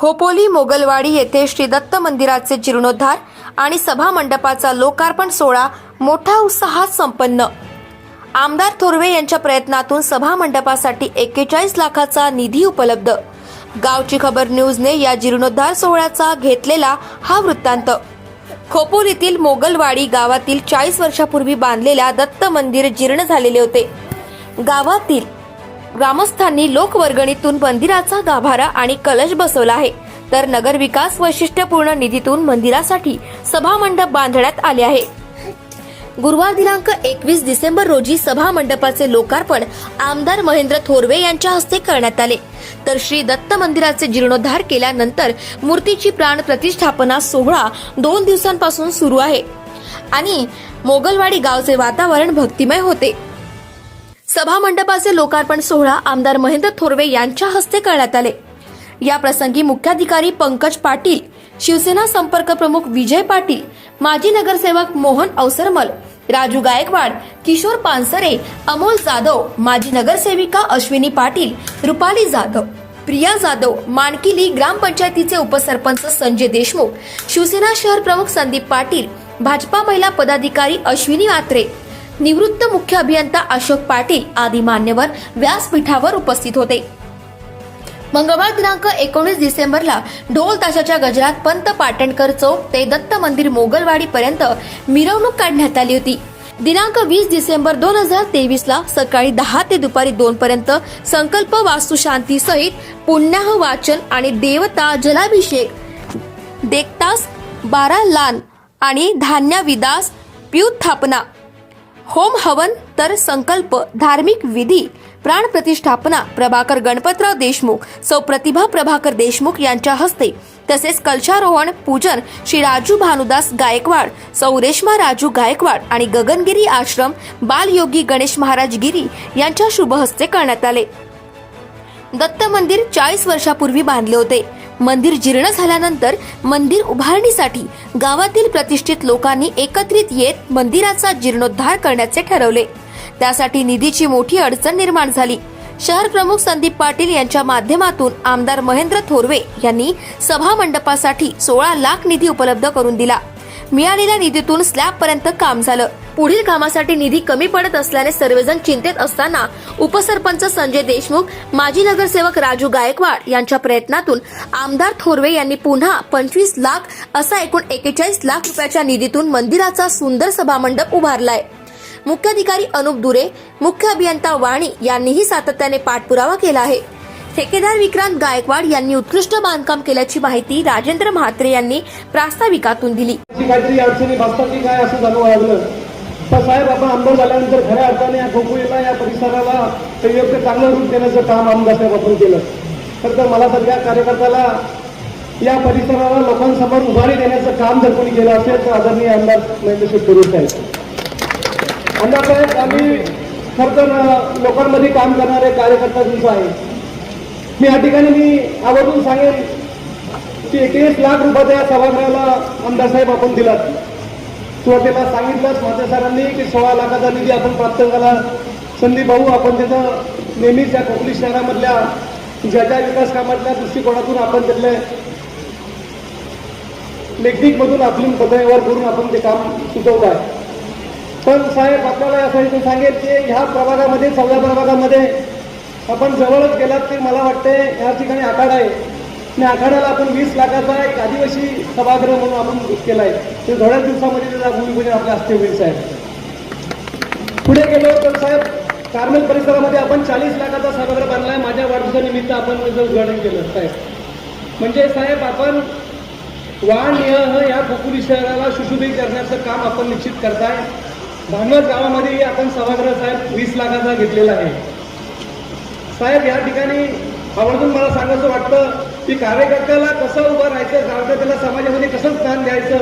खोपोली मोगलवाडी येथे श्री दत्त मंदिराचे जीर्णोद्धार आणि सभा मंडपाचा लोकार्पण सोहळा मोठ्या उत्साहात संपन्न. आमदार थोरवे यांच्या प्रयत्नातून सभा मंडपासाठी एक्केचाळीस लाखाचा निधी उपलब्ध. गावची खबर न्यूजने या जीर्णोद्धार सोहळ्याचा घेतलेला हा वृत्तांत. खोपोलीतील मोगलवाडी गावातील चाळीस वर्षापूर्वी बांधलेल्या दत्त मंदिर जीर्ण झालेले होते. गावातील ग्रामस्थांनी लोकवर्गणीतून मंदिराचा गाभारा आणि कलश बसवला आहे. तर नगरविकास वैशिष्ट्यपूर्ण निधीतून मंदिरासाठी सभा मंडप बांधण्यात आले आहे. गुरुवार दिनांक एकवीस डिसेंबर रोजी सभा मंडपाचे लोकार्पण आमदार महेंद्र थोरवे यांच्या हस्ते करण्यात आले. तर श्री दत्त मंदिराचे जीर्णोद्धार केल्यानंतर मूर्तीची प्राण प्रतिष्ठापना सोहळा दोन दिवसांपासून सुरू आहे. आणि मोगलवाडी गावचे वातावरण भक्तिमय होते. सभा मंडपाचे लोकार्पण सोहळा आमदार महेंद्र थोरवे यांच्या हस्ते करण्यात आले. या प्रसंगी मुख्याधिकारी पंकज पाटील शिवसेना संपर्क प्रमुख विजय पाटील माजी नगरसेवक मोहन अवसरमल राजू गायकवाड किशोर पानसरे अमोल जाधव माजी नगरसेविका अश्विनी पाटील रुपाली जाधव प्रिया जाधव मानकिली ग्रामपंचायतीचे उपसरपंच संजय देशमुख शिवसेना शहर प्रमुख संदीप पाटील भाजपा महिला पदाधिकारी अश्विनी आत्रे निवृत्त मुख्य अभियंता अशोक पाटील आदी मान्यवर व्यासपीठावर उपस्थित होते. मंगळवार दिनांक एकोणीस डिसेंबरला ढोल ताशाच्या गजरात पंत पाटणकर चौक ते दत्त मंदिर मोगलवाडी पर्यंत मिरवणूक काढण्यात आली होती. दिनांक वीस डिसेंबर दोन हजार तेवीस ला सकाळी दहा ते दुपारी दोन पर्यंत संकल्प वास्तुशांती सहित पुण्याह वाचन आणि देवता जलाभिषेक देखतास बारा लान आणि धान्य विदास प्युत्थापना होम हवन तर संकल्प धार्मिक विधी प्राण प्रतिष्ठापना प्रभाकर गणपतराव देशमुख सौ प्रतिभा प्रभाकर देशमुख यांच्या हस्ते तसेच कलशारोहण पूजन श्री राजू भानुदास गायकवाड सौ रेश्मा राजू गायकवाड आणि गगनगिरी आश्रम बालयोगी गणेश महाराज गिरी यांच्या शुभ हस्ते करण्यात आले. दत्त मंदिर चाळीस वर्षापूर्वी बांधले होते. मंदिर जीर्ण झाल्यानंतर मंदिर उभारणीसाठी गावातील प्रतिष्ठित लोकांनी एकत्रित येत मंदिराचा जीर्णोद्धार करण्याचे ठरवले. त्यासाठी निधीची मोठी अडचण निर्माण झाली. शहर प्रमुख संदीप पाटील यांच्या माध्यमातून आमदार महेंद्र थोरवे यांनी सभा मंडपासाठी सोळा लाख निधी उपलब्ध करून दिला. मिळालेल्या निधीतून स्लॅब पर्यंत काम झालं. पुढील कामासाठी निधी कमी पडत असल्याने सर्वजण चिंतेत असताना उपसरपंच संजय देशमुख माजी नगरसेवक राजू गायकवाड यांच्या प्रयत्नातून आमदार थोरवे यांनी पुन्हा पंचवीस लाख असा एकूण एकेचाळीस लाख रुपयाच्या निधीतून मंदिराचा सुंदर सभामंडप उभारलाय. मुख्याधिकारी अनुप दुरे मुख्य अभियंता वाणी यांनीही सातत्याने पाठपुरावा केला आहे. ठेकेदार विक्रांत गायकवाड यांनी उत्कृष्ट बांधकाम केल्याची माहिती राजेंद्र म्हात्रे यांनी प्रास्ताविकातून दिली. काहीतरी अडचणी भासतात की काय असं जाणून तर साहेब आपण आमदार झाल्यानंतर खऱ्या अर्थाने या गोकुळीला या परिसराला ते योग्य चांगलं रूप देण्याचं काम आमदार साहेब आपण केलं. तर तर मला सगळ्या कार्यकर्त्याला या परिसराला लोकांसमोर उभारी देण्याचं काम जर कोणी केलं असेल तर आदरणीय आमदार महेंद्र शेतकरी साहेब. आमदार साहेब आम्ही खरं तर लोकांमध्ये काम करणारे कार्यकर्ता तुमचं आहे. मी या ठिकाणी मी आवर्जून सांगेन की एकवीस लाख रुपयाचा या सभागृहाला आमदार साहेब आपण दिलात. सुरुवातीला सांगितलंच माझ्या सरांनी की सोळा लाखाचा निधी आपण प्राप्त झाला. संदीप भाऊ आपण त्याचं नेहमीच या कोकणी शहरामधल्या ज्या ज्या विकास कामातल्या दृष्टिकोनातून आपण त्यातले लेखनिकमधून आपली पदव्यवहार करून आपण ते काम सुचवलं आहे. पण साहेब आपल्याला यासाठी सांगेल की ह्या प्रभागामध्ये चौदा प्रभागामध्ये आपण जवळच गेलात ते मला वाटते या ठिकाणी आखाडा आहे. आणि आखाड्याला आपण वीस लाखाचा एक आदिवासी सभागृह म्हणून आपण केला आहे ते थोड्याच दिवसामध्ये त्याचा भूमिपूजन आपल्या हस्ते होईल साहेब. पुढे गेलो तर साहेब कार्मेल परिसरामध्ये आपण चाळीस लाखाचा सभागृह बांधला आहे माझ्या वाढदिवसानिमित्त आपण त्याचं उद्घाटन केलं साहेब. म्हणजे साहेब आपण वाणियह या खोकुली शहराला सुशोभित करण्याचं काम आपण निश्चित करताय. भांगस गावामध्ये आपण सभागृह साहेब वीस लाखाचा घेतलेला आहे. साहेब या ठिकाणी आवर्जून मला सांगायचं वाटतं की कार्यकर्त्याला कसं उभं राहायचं कार्यकर्त्याला समाजामध्ये कसं स्थान द्यायचं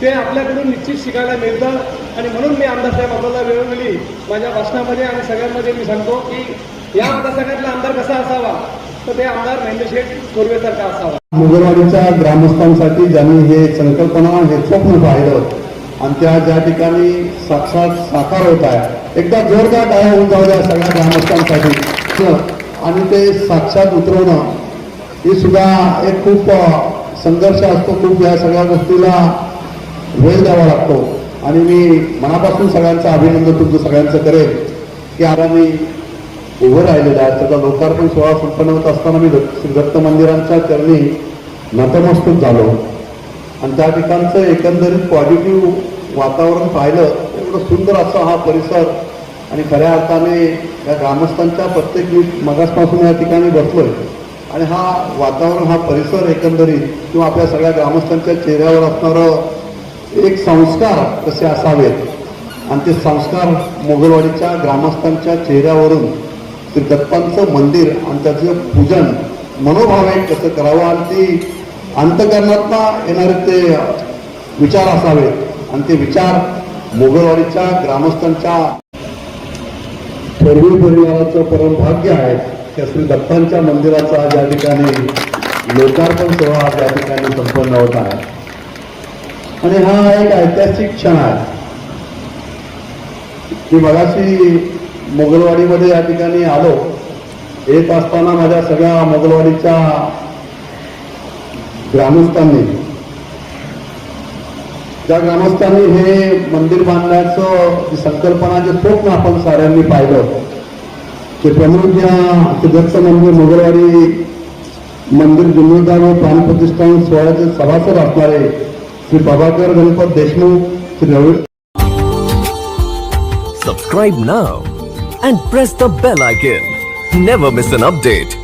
ते आपल्याकडून निश्चित शिकायला मिळतं. आणि म्हणून मी आमदार साहेब आपल्याला वेळोवेळी माझ्या भाषणामध्ये आणि सगळ्यांमध्ये मी सांगतो की या मतदारसंघातला आमदार कसा असावा तर ते आमदार महेंद्र शेठ असावा. मुगरवाडीच्या ग्रामस्थांसाठी ज्यांनी हे संकल्पना हे स्वप्न पाहिलं आणि त्या ज्या ठिकाणी साक्षात साकार होत आहे एकदा जोरदार टाळ्या होऊन जाऊ द्या सगळ्या ग्रामस्थांसाठी. आणि ते साक्षात उतरवणं ही सुद्धा एक खूप संघर्ष असतो खूप या सगळ्या गोष्टीला वेळ द्यावा लागतो. आणि मी मनापासून सगळ्यांचं अभिनंदन तुमचं सगळ्यांचं करेन की आता मी उभं राहिलेलं आहे. त्याचा लोकार्पण सोहळा संपन्न होत असताना मी दत्त श्री दत्त मंदिरांच्या चरणी नतमस्तक झालो. आणि त्या ठिकाणचं एकंदरीत पॉझिटिव्ह वातावरण पाहिलं एवढं सुंदर असा हा परिसर आणि खऱ्या अर्थाने या ग्रामस्थांच्या प्रत्येक मी मगासपासून या ठिकाणी बसलोय. आणि हा वातावरण हा परिसर एकंदरीत किंवा आपल्या सगळ्या ग्रामस्थांच्या चेहऱ्यावर असणारं एक संस्कार कसे असावेत? आणि ते संस्कार मोगलवाडीच्या ग्रामस्थांच्या चेहऱ्यावरून श्री दत्तांचं मंदिर आणि त्याचं पूजन मनोभावे कसं करावं? आणि ती अंतकरणातनं येणारे ते विचार असावेत. आणि ते विचार मोगलवाडीच्या ग्रामस्थांच्या थोरवी परिवाराचं परमभाग्य आहे त्या श्री दत्तांच्या मंदिराचा ज्या ठिकाणी लोकार्पण सोहळा त्या ठिकाणी संपन्न होत आहे. आणि हा एक ऐतिहासिक क्षण आहे. की मगाशी मोगलवाडीमध्ये या ठिकाणी आलो. येत असताना माझ्या सगळ्या मोगलवाडीच्या ग्रामस्थांनी त्या ग्रामस्थांनी हे मंदिर बांधण्याचं संकल्पना जे स्वप्न आपण साऱ्यांनी पाहिलं ते प्रमुख या सिद्धस्थ मंदिर मंगळवारी मंदिर जीर्णोद्धार व प्राणप्रतिष्ठान सोहळ्याचे सभासद असणारे Shri Prabhakar Ganpat Deshmukh Shri Ravi subscribe now and press the bell icon never miss an update